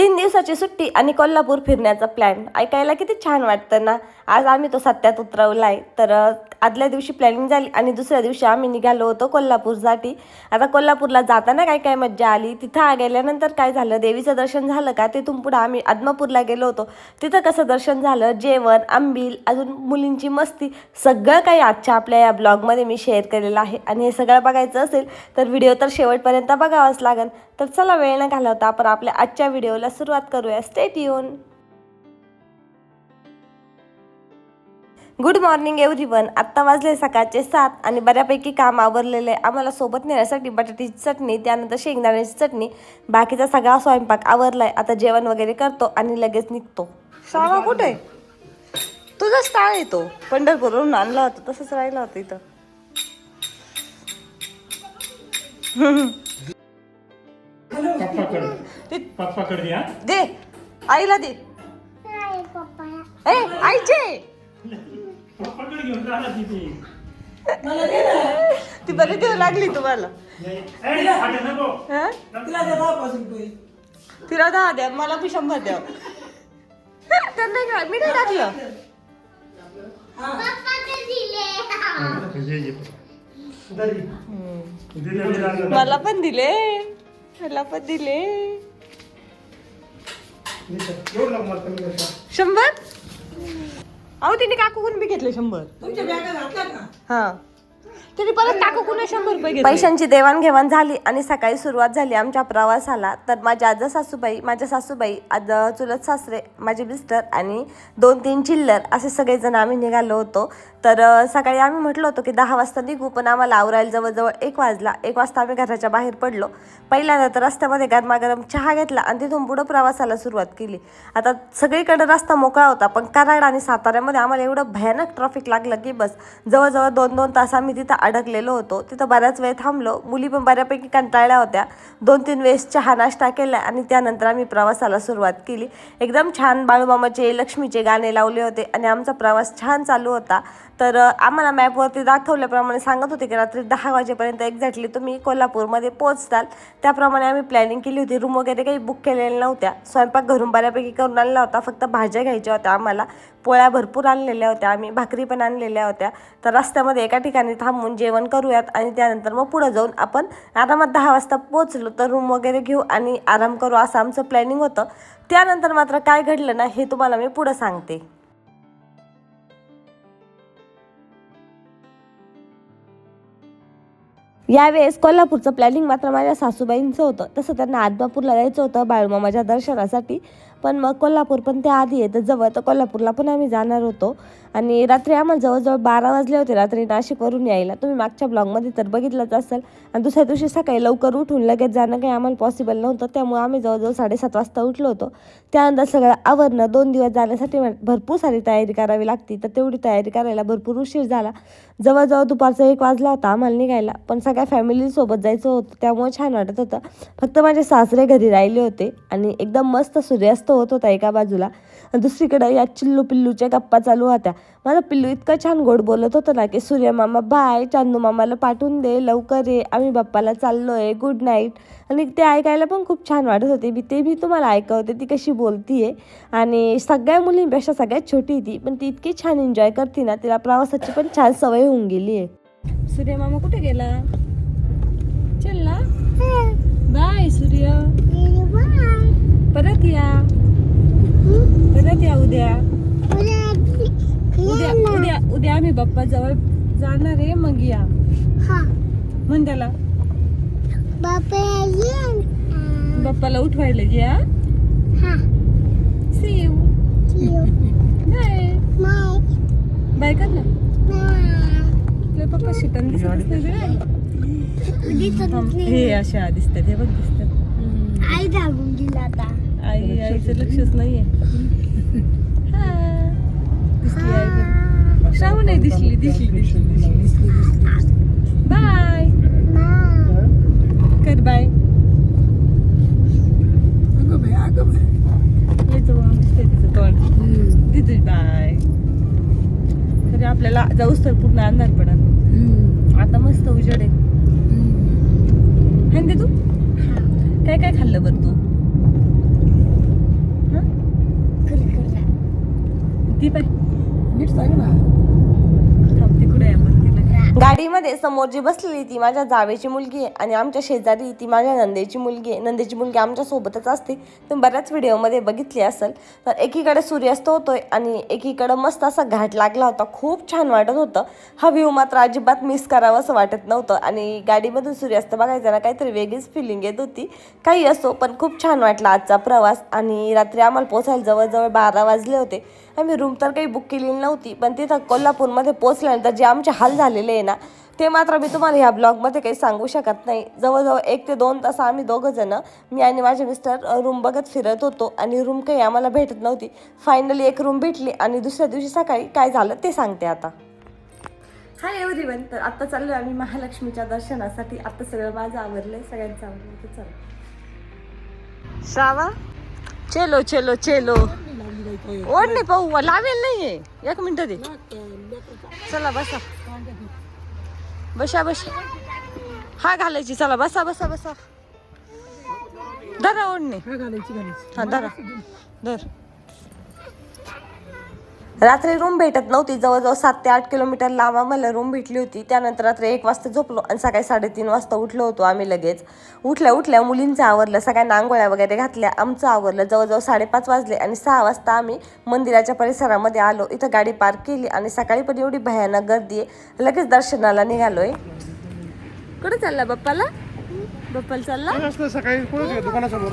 तीन दिवसाची सुट्टी आणि कोल्हापूर फिरण्याचा प्लॅन ऐकायला किती छान वाटतं ना? आज आम्ही तो सत्यात उतरवलाय. तर आदल्या दिवशी प्लॅनिंग झाली आणि दुसऱ्या दिवशी आम्ही निघालो होतो कोल्हापूरसाठी. आता कोल्हापूरला जाताना काय काय मज्जा आली? तिथं आ गेल्यानंतर काय झालं? देवीचं दर्शन झालं का? तिथून पुढं आम्ही आदमापूरला गेलो होतो. तिथं कसं दर्शन झालं? जेवण आंबील अजून मुलींची मस्ती सगळं काही आजच्या आपल्या या ब्लॉगमध्ये मी शेअर केलेलं आहे. आणि हे सगळं बघायचं असेल तर व्हिडिओ तर शेवटपर्यंत बघावाच लागेल तर चला वेळ न घालवता आपण आपल्या आजच्या व्हिडिओला सुरुवात करूया. स्टेट येऊन गुड मॉर्निंग एव्हरीवन आत्ता वाजले सकाळचे सात आणि बऱ्यापैकी काम आवरलेलं आहे. आम्हाला सोबत नेण्यासाठी बटाट्याची चटणी त्यानंतर शेंगदाण्याची चटणी बाकीचा सगळा स्वयंपाक आवरलाय. आता जेवण वगैरे करतो आणि लगेच निघतो. सावा कुठे? तुझाच काळ येतो पंढरपूरवरून आणला होता तसंच राहिला होता इथं. पप्पाकडे. पप्पाकडे द्या दे. आईला दे. ए आईचे. पप्पाकडे घेऊन राहिला तिथे. ती बरी देऊ लागली तुम्हाला. हं? तिला दे दहा तिला द्या मला बी शंभर द्या. त्यांना घ्या मी नाही टाकलं. हे. दिले. मला पण दिले. मला पण दिले. शंभर? अहो तिने काकूकडून बी घेतले शंभर. तुमच्या बॅगा घातल्या का? हा. तरी परत काकूकडून शंभर रुपये घेतले? पैशांची देवाणघेवाण झाली आणि सकाळी सुरुवात झाली आमच्या प्रवासाला. तर माझ्या आजा सासूबाई माझ्या सासूबाई आज चुलत सासरे माझे मिस्टर आणि दोन तीन चिल्लर असे सगळेजण आम्ही निघालो होतो. तर सकाळी आम्ही म्हटलं होतो की दहा वाजता निघू पण आम्हाला आवरायला जवळजवळ एक वाजला. एक वाजता आम्ही घराच्या बाहेर पडलो. पहिल्यांदा तर रस्त्यामध्ये गरमागरम चहा घेतला आणि तिथून पुढं प्रवासाला सुरुवात केली. आता सगळीकडे रस्ता मोकळा होता पण कराड आणि साताऱ्यामध्ये आम्हाला एवढं भयानक ट्रॅफिक लागलं की बस जवळजवळ दोन दोन तास आम्ही तिथं अडकलेलो होतो. तिथं बऱ्याच वेळ थांबलो. मुली पण बऱ्यापैकी कंटाळल्या होत्या. दोन तीन वेळेस चहा नाश्ता केला आणि त्यानंतर आम्ही प्रवासाला सुरुवात केली. एकदम छान बाळूमामाचे लक्ष्मीचे गाणे लावले होते आणि आमचा प्रवास छान चालू होता. तर आम्हाला मॅपवरती दाखवल्याप्रमाणे सांगत होते की रात्री दहा वाजेपर्यंत एक्झॅक्टली तुम्ही कोल्हापूरमध्ये पोहोचताल. त्याप्रमाणे आम्ही प्लॅनिंग केली होती. रूम वगैरे काही बुक केलेल्या नव्हत्या. स्वयंपाक घरून बऱ्यापैकी करून आणला होता. फक्त भाज्या घ्यायच्या होत्या आम्हाला. पोळ्या भरपूर आणलेल्या होत्या आम्ही भाकरी पण आणलेल्या होत्या. तर रस्त्यामध्ये एका ठिकाणी थांबून जेवण करूयात आणि त्यानंतर मग पुढं जाऊन आपण आरामात दहा वाजता पोचलो तर रूम वगैरे घेऊ आणि आराम करू असं आमचं प्लॅनिंग होतं. त्यानंतर मात्र काय घडलं ना हे तुम्हाला मी पुढं सांगते. यावेळेस कोल्हापूरचं प्लॅनिंग मात्र माझ्या सासूबाईंचं होतं. तसं त्यांना आदमापूरला जायचं होतं बाळूमामाच्या दर्शनासाठी. पण मग कोल्हापूर पण त्या आधी आहे तर जवळ तर कोल्हापूरला पण आम्ही जाणार होतो. आणि रात्री आम्हाला जवळजवळ बारा वाजले होते. रात्री नाशिकवरून यायला. तुम्ही मागच्या ब्लॉगमध्ये तर बघितलंच असेल. आणि दुसऱ्या दिवशी सकाळी लवकर उठून लगेच जाणं काही आम्हाला पॉसिबल नव्हतं. त्यामुळे आम्ही जवळजवळ साडेसात वाजता उठलो होतो. त्यानंतर सगळं आवरणं दोन दिवस जाण्यासाठी भरपूर सारी तयारी करावी लागती. तर तेवढी तयारी करायला भरपूर उशीर झाला. जवळजवळ दुपारचा एक वाजला होता आम्हाला निघायला. पण सगळ्या फॅमिलीसोबत जायचं होतं. त्यामुळे छान वाटत होतं. फक्त माझे सासरे घरी राहिले होते. आणि एकदम मस्त सूर्यास्त होत होता एका बाजूला. आणि दुसरीकडे या चिल्लू पिल्लूच्या गप्पा चालू होत्या. माझा पिल्लू इतकं छान गोड बोलत होतं ना की सूर्य मामा बाय चांदू मामाला पाठवून दे. लवकर ये. आम्ही बाप्पाला चाललोय. गुड नाईट आणि ते ऐकायला पण खूप छान वाटत होते. मी ते मी तुम्हाला ऐकवते. ती कशी बोलतीये. आणि सगळ्या मुलींपेक्षा सगळ्यात छोटी ती. पण ती इतकी छान एन्जॉय करते ना तिला प्रवासाची पण छान सवय होऊन गेली आहे. सूर्य मामा कुठे गेला? चल ना. बाय सूर्य. परत या. परत या उद्या. उद्या उद्या उद्या आम्ही बाप्पा जवळ जाणार आहे मग या. म्हण त्याला. बाप्पाला उठवायला या सी यू बाय कर ना आपले पप्पा नाही बे. थांब. हे अशा दिसतात हे बघ दिसतात. आई जागून दिला आता. आई आईचं लक्षच नाहीये. दिसली आहे. श्रावण नाही दिसली दिसली. दिसली दिसली बाय कर बाय तिथेच बाय तरी आपल्याला जाऊस तर पूर्ण अंधार पडत आता मस्त उजड आहे. दे तू? काय काय खाल्लं बरं तू? ती पाय गाडीमध्ये समोर जी बसलेली ती माझ्या जावेची मुलगी आहे आणि आमच्या शेजारी ती माझ्या नंदेची मुलगी आहे. नंदेची मुलगी आमच्या सोबतच असते. तुम्ही बऱ्याच व्हिडिओमध्ये बघितली असेल तर एकीकडे सूर्यास्त होतोय आणि एकीकडे मस्त असा घाट लागला होता. खूप छान वाटत होतं. हा व्ह्यू मात्र अजिबात मिस करावं असं वाटत नव्हतं आणि गाडीमधून सूर्यास्त बघायचा ना काहीतरी वेगळीच फिलिंग येत होती. काही असो पण खूप छान वाटला आजचा प्रवास आणि रात्री आम्हाला पोचायला जवळजवळ बारा वाजले होते. आम्ही रूम तर काही बुक केलेली नव्हती पण तिथं कोल्हापूरमध्ये पोचल्यानंतर जे आमचे हाल झालेले आहे ना ते मात्र मी तुम्हाला ह्या ब्लॉगमध्ये काही सांगू शकत नाही. जवळजवळ एक ते दोन तास आम्ही दोघं जण मी आणि माझे मिस्टर रूम बघत फिरत होतो आणि रूम काही आम्हाला भेटत नव्हती. फायनली एक रूम भेटली आणि दुसऱ्या दिवशी सकाळी काय झालं ते सांगते आता. हाय एव्हरीवन तर आता चाललोय आम्ही महालक्ष्मीच्या दर्शनासाठी. आता सगळं माझं आवरलंय सगळ्यांचं आवरलंय तर चला. श्रावा? चेलो चेलो चेलो. ओढ नाही पाहू लावेल नाहीये. एक मिनिट दे. चला बसा. बसा बसा. हा घालायची चला बसा बसा बसा. धरा ओढणे. हा धरा. धर. रात्री रूम भेटत नव्हती. जवळजवळ सात ते आठ किलोमीटर लांब आम्हाला रूम भेटली होती. त्यानंतर रात्री एक वाजता झोपलो आणि सकाळी साडेतीन वाजता उठलो होतो आम्ही लगेच. उठल्या उठल्या मुलींचं आवरलं. सगळ्यांना आंघोळ्या वगैरे घातल्या. आमचं आवरलं. जवळजवळ साडेपाच वाजले आणि सहा वाजता आम्ही मंदिराच्या परिसरामध्ये आलो. इथं गाडी पार्क केली आणि सकाळी पण एवढी भयानक गर्दी आहे. लगेच दर्शनाला निघालोय. कुठे चालला बाप्पाला? बाप्पाला चालला? सकाळी दुकानासमोर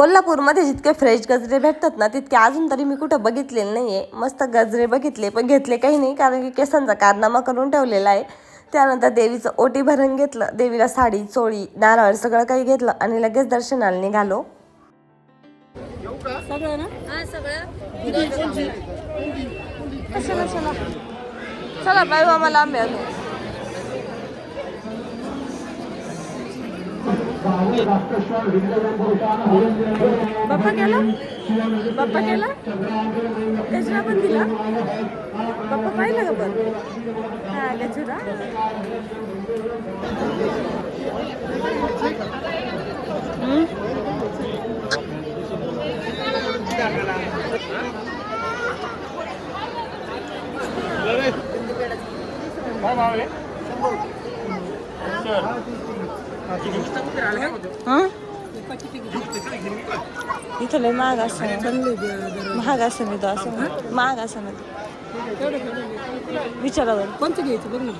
कोल्हापूरमध्ये जितके फ्रेश गजरे भेटतात ना तितके अजून तरी मी कुठं बघितलेले नाहीये. मस्त गजरे बघितले पण घेतले काही नाही कारण की केसांचा कारनामा करून ठेवलेला आहे. त्यानंतर देवीचं ओटी भरून घेतलं देवीला साडी चोळी नारळ सगळं काही घेतलं आणि लगेच दर्शनाला निघालो. सगळं ना? चला चला. चला बाय आम्हाला आंबे बाप्पा केला बाप्पा केला गजरा पण दिला? बाप्पा पाहिलं का पण? हा गजरा. हम्म? काय भाव आहे? हा? इथं लय महाग असं. महाग असं तो असं महाग असं केलं. विचारा बरं. कोणतं घ्यायचं? बघ ना.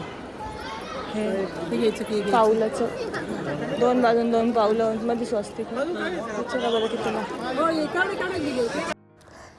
हे. घ्यायचं की पाऊलाचं दोन बाजून दोन पावलं. मध्ये स्वस्तिक. विचारा बरं कितीला हो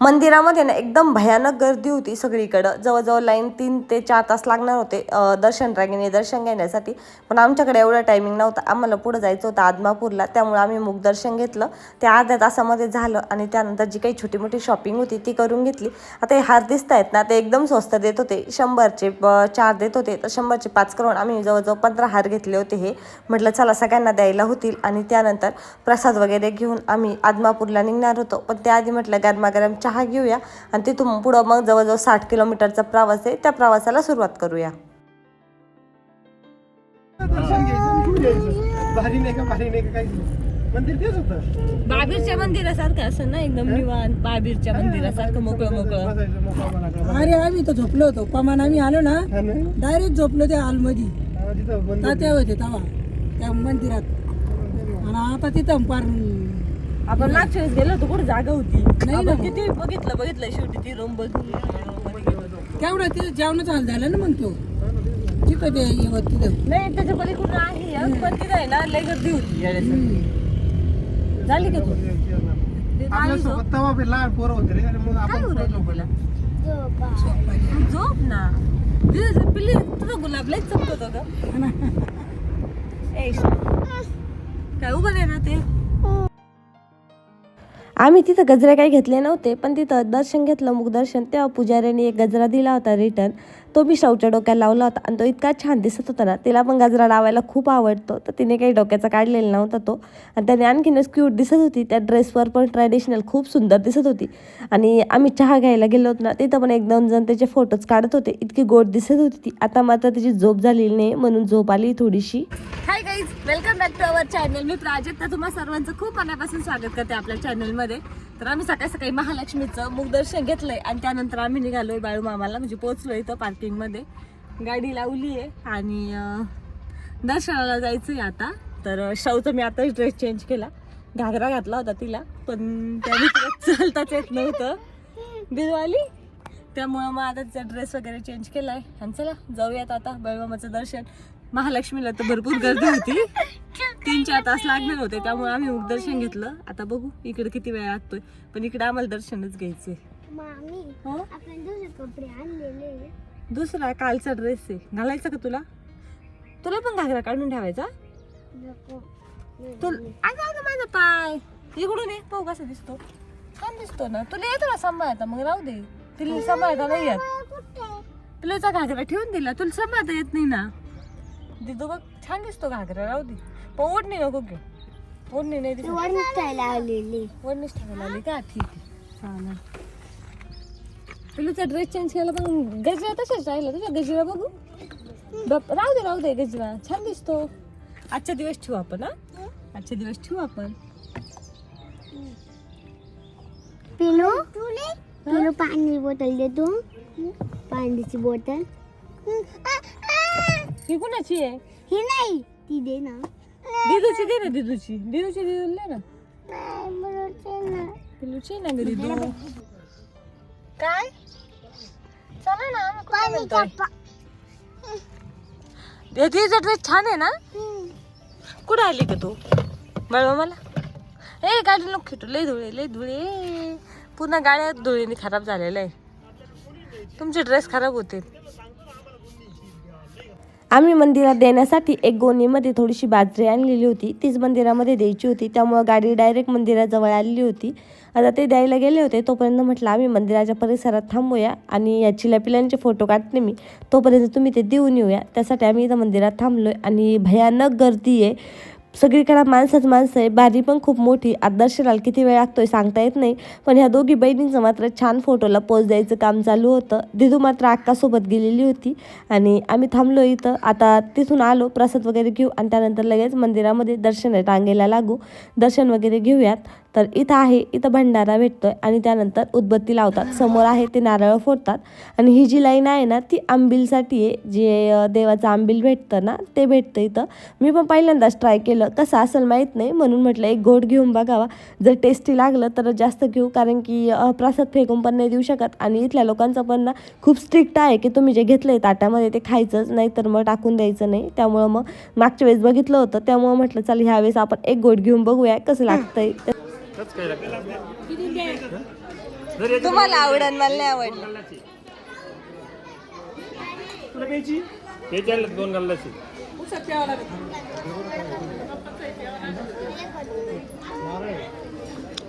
मंदिरामध्ये ना एकदम भयानक गर्दी होती सगळीकडं. जवळजवळ लाईन तीन ते चार तास लागणार होते दर्शन रांगेने दर्शन घेण्यासाठी. पण आमच्याकडे एवढं टायमिंग नव्हतं. आम्हाला पुढं जायचं होतं आदमापूरला. त्यामुळे आम्ही मुखदर्शन घेतलं. ते अर्ध्या तासामध्ये झालं आणि त्यानंतर जी काही छोटी मोठी शॉपिंग होती ती करून घेतली. आता हे हार दिसत आहेत ना ते एकदम स्वस्त देत होते. शंभरचे चार देत होते. तर शंभरचे पाच करून आम्ही जवळजवळ पंधरा हार घेतले होते हे. म्हटलं चला सगळ्यांना द्यायला होतील. आणि त्यानंतर प्रसाद वगैरे घेऊन आम्ही आदमापूरला निघणार होतो. पण त्याआधी म्हटलं गरमागरम चहा घेऊया. आणि तिथून पुढं मग जवळजवळ साठ किलोमीटरचा प्रवास आहे. त्या प्रवासाला सुरुवात करूया. मंदिर तेच होतं. बाबीरच्या मंदिरासारखं असं ना एकदम निवांत बाबीरच्या मंदिरासारखं मोकळं मोकळं. अरे आम्ही तर झोपलो होतो. पमान आम्ही आलो ना? डायरेक्ट झोपलो त्या मंदिर. तात्या होते तवा त्या मंदिरात. आणि आता तिथं पार आपण मागच्या वेळेस गेलो होतो कुठे जागा होती? नाही ना. आपण किती बघितलं बघितलं शेवटी ती रूम बघितली तेवढं तिथं जेवणाचं हाल झालं ना मग तो. तिथं ते हे होत तिथं. नाही त्याच्या पलीकडून आहे हं, पण तिथं आहे ना लय गर्दी होती. झाली का तू? ते आपल्या आली झोप. सोबत तेव्हा बी लहान पोरं होते रे आणि मग काय आपण तुला? झोप ना. तुझं पिल्ली तुझं गुलाब लयच चमकत होतं. ए काय उभं नाही ना ते? आम्ही तिथं गजरे काही घेतले नव्हते पण तिथं दर्शन घेतलं मुखदर्शन तेव्हा पुजाऱ्याने एक गजरा दिला होता रिटर्न. तो मी शाऊच्या डोक्याला लावला होता आणि तो इतका छान दिसत होता ना तिला पण गजरा लावायला खूप आवडतो. तर तिने काही डोक्याचा काढलेला नव्हता तो. आणि त्याने आणखीनच क्यूट दिसत होती त्या ड्रेसवर पण ट्रॅडिशनल खूप सुंदर दिसत होती. आणि आम्ही चहा घ्यायला गेलो होतो ना तिथं पण एक दोन जण त्याचे फोटोज काढत होते. इतकी गोड दिसत होती ती. आता मात्र त्याची झोप झालेली नाही म्हणून झोप आली थोडीशी. Hi guys welcome back to our channel मी प्राजक्ता. तुम्हा सर्वांचं खूप मनापासून स्वागत करते आपल्या चॅनलमध्ये तर आम्ही सकाळी सकाळी महालक्ष्मीचं मुखदर्शन घेतलंय आणि त्यानंतर आम्ही निघालोय बाळू मामाला म्हणजे पोहोचलो इथं पार्किंगमध्ये गाडी लावली आहे आणि दर्शनाला जायचं आहे आता. तर शाहूचा मी आताच ड्रेस चेंज केला. घागरा घातला होता तिला पण त्याने तिला चालताच येत नव्हतं. आली त्यामुळं मग आता तिचा ड्रेस वगैरे चेंज केलाय. आणि चला जाऊयात आता बाळूमामाचं दर्शन. महालक्ष्मीला तर भरपूर गर्दी होती. तीन चार तास लागणार होते त्यामुळे आम्ही दर्शन घेतलं. आता बघू इकडे किती वेळ लागतोय. पण इकडे आम्हाला दर्शनच घ्यायचंय. मामी हो? आपण दुसरे कालचा ड्रेस आहे. घालायचा का तुला? तुला पण घागरा काढून ठेवायचा? तुला अगं अगं माझा पाय. इकडून ये. पाहू कसा दिसतो. छान दिसतो ना. तुला येतो ना सांभाळता मग राहू दे. तिला सांभाळता नाही येत. कुठे? तुला घागरा ठेवून दिला. तुला सांभाळता येत नाही ना. दिदू बघ. छान दिसतो घागरा. राहू दे. पण ओढणी नको घेऊ ओढणी नाही दिसत. वरणीच ठेवायला आली का? ठीक आहे. चालेल. पिलूचा ड्रेस चेंज केला पण गजरा तशाच राहिला तुझ्या गजरा बघू. बाप राहू दे राहू दे गजरा छान दिसतो. आजचा दिवस ठेवू आपण हा? आजचा दिवस ठेवू आपण. पिनू पिनू पाणी बॉटल देतो पाण्याची बॉटल ही कुणाची आहे? ही नाही ती दे ना. दिदूची दे ना दिदूची. दिदूची दिदूला दे ना. पिलूची ना ग दिदू? काय? चला ना आम्ही कुठे पाणी म्हणतोय? तिचा ड्रेस छान आहे ना? कुठं आली का तू? बळवा मला. ए गाडी नको खेटू लय धुळे लय धुळे. पुन्हा गाड्या धुळीने खराब झालेल्या आहे. तुमचे ड्रेस खराब होते. आम्ही मंदिरात देण्यासाठी एक गोणीमध्ये थोडीशी बाजरी आणलेली होती. तीच मंदिरामध्ये द्यायची होती. त्यामुळं गाडी डायरेक्ट मंदिराजवळ आलेली होती. आता ते द्यायला गेले होते. तोपर्यंत म्हटलं आम्ही मंदिराच्या परिसरात थांबूया आणि या चिलापिलांचे फोटो काढते मी. तोपर्यंत तुम्ही ते देऊन येऊया. त्यासाठी आम्ही इथं मंदिरात थांबलो आहे आणि भयानक गर्दी आहे. सगळीकडे माणसाच माणसं आहे. बारी पण खूप मोठी आज दर्शनाला किती वेळ लागतोय सांगता येत नाही. पण ह्या दोघी बहिणींचं मात्र छान फोटोला पोच द्यायचं काम चालू होतं. दिदू मात्र अक्कासोबत गेलेली होती. आणि आम्ही थांबलो इथं. आता तिथून आलो प्रसाद वगैरे घेऊ आणि त्यानंतर लगेच मंदिरामध्ये दर्शन रांगेला लागू. दर्शन वगैरे घेऊयात. तर इथं आहे इथं भंडारा भेटतोय आणि त्यानंतर उदबत्ती लावतात. समोर आहे ते नारळ फोडतात. आणि ही जी लाईन आहे ना ती आंबीलसाठी आहे. जे देवाचं आंबील भेटतं ना ते भेटतं इथं. मी पण पहिल्यांदाच ट्राय केलं. कसं असेल माहीत नाही म्हणून म्हटलं एक गोड घेऊन बघावा. जर टेस्टी लागलं तर जास्त घेऊ. कारण की प्रसाद फेकून पण नाही देऊ शकत. आणि इथल्या लोकांचं पण ना खूप स्ट्रिक्ट आहे की तुम्ही जे घेतलंय ताटामध्ये ते खायचंच नाही तर मग टाकून द्यायचं नाही. त्यामुळं मग मागच्या वेळेस बघितलं होतं. त्यामुळं म्हटलं चल ह्या वेळेस आपण एक गोड घेऊन बघूया कसं लागतंय? काय लागतं तुम्हाला आवडन मला नाही आवडलं. तुला प्यायची? प्यायची आणलं दोन गल्लाची.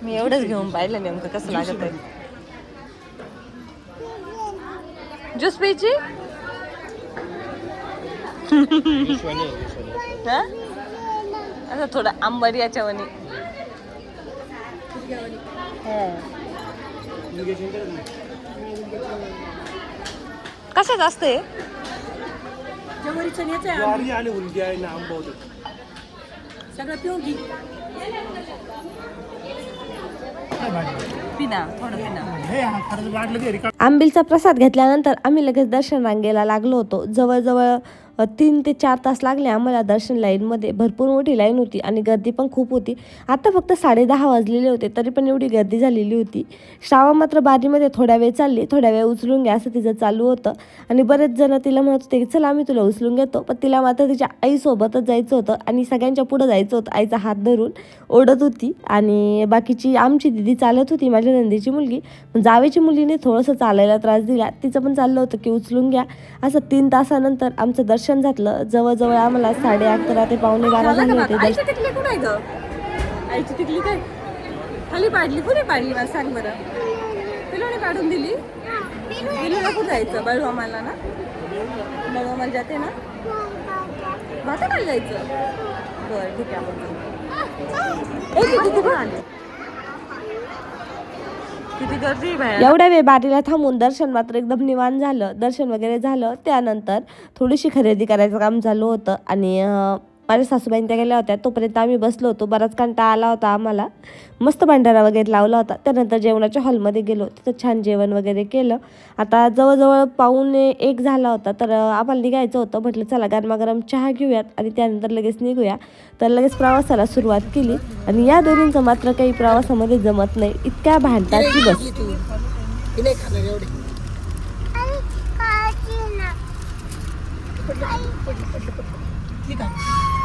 मी एवढंच घेऊन पाहिलं नेमकं कसं लागत आहे ज्यूस प्यायची. हा? असं थोडं आंबट याच्यावानी. तुम्ही घेशील का नाही? कसं जास्त आहे जवारीचं आहे ज्वारी आणि उलटी आहे ना सगळं पिऊन घे. हे हा आंबीलचा प्रसाद घेतल्यानंतर आम्ही लगेच दर्शन रांगेला लागलो होतो. जवळजवळ तीन ते चार तास लागले आम्हाला दर्शन लाईनमध्ये. भरपूर मोठी लाईन होती आणि गर्दी पण खूप होती. आता फक्त साडे दहा वाजलेले होते तरी पण एवढी गर्दी झालेली होती. श्रावा मात्र बारीमध्ये थोड्या वेळ चालली थोड्या वेळ उचलून घ्या असं तिचं चालू होतं. आणि बरेच जण तिला म्हणत होते की चला आम्ही तुला उचलून घेतो. पण तिला मात्र तिच्या आईसोबतच जायचं होतं आणि सगळ्यांच्या पुढं जायचं होतं आईचा हात धरून ओढत होती. आणि बाकीची आमची दिदी चालत होती माझ्या नंदीची मुलगी पण जावेची मुलीने थोडंसं चालायला त्रास दिला. तिचं पण चाललं होतं की उचलून घ्या. असं तीन तासानंतर आमचं दर्शन झालं. जवळजवळ आम्हाला साडे अकरा ते पावणे बारा झाले होते खाली पाडली कुणी पाडली मला सांग बरं. पिलोने काढून दिली? पिलूला कुठं जायचं? बळवामाला ना? बळवामाला जाते ना? भाता जायचं? बरं ठीक आहे आपण ए, किती किती? आले किती गर्दी एवढ्या वेळ बारीला थांबून दर्शन मात्र एकदम निवान झालं. दर्शन वगैरे झालं. त्यानंतर थोडीशी खरेदी करायचं काम चालू होतं आणि माझ्या सासूबाईं त्या गेल्या होत्या तोपर्यंत आम्ही बसलो होतो बराच कांटा आला होता आम्हाला. मस्त भांडारा वगैरे लावला होता. त्यानंतर जेवणाच्या हॉलमध्ये गेलो तिथं छान जेवण वगैरे केलं. आता जवळजवळ पाऊणे एक झाला होता तर आम्हाला निघायचं होतं. म्हटलं चला गरमागरम चहा घेऊयात आणि त्यानंतर लगेच निघूया. तर लगेच प्रवासाला सुरुवात केली. आणि या दोन्हींचं मात्र काही प्रवासामध्ये जमत नाही. इतक्या भांडतात की बस. ही ठीक आहे.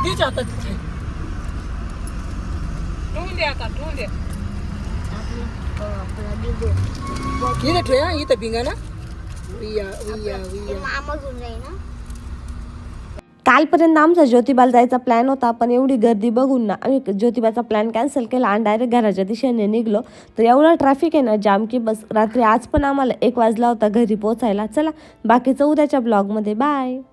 दे आता तिथे. इथं ठेव हा, इथं भिंगा ना उया उया उया मामा घेऊन जाई ना कालपर्यंत आमचा ज्योतिबाला जायचा प्लॅन होता पण एवढी गर्दी बघून ना आम्ही ज्योतिबाचा प्लॅन कॅन्सल केला आणि डायरेक्ट घराच्या दिशेने निघलो. तर एवढा ट्रॅफिक आहे ना जाम की बस रात्री आज पण आम्हाला एक वाजला होता घरी पोचायला चला बाकीचं उद्याच्या ब्लॉगमध्ये बाय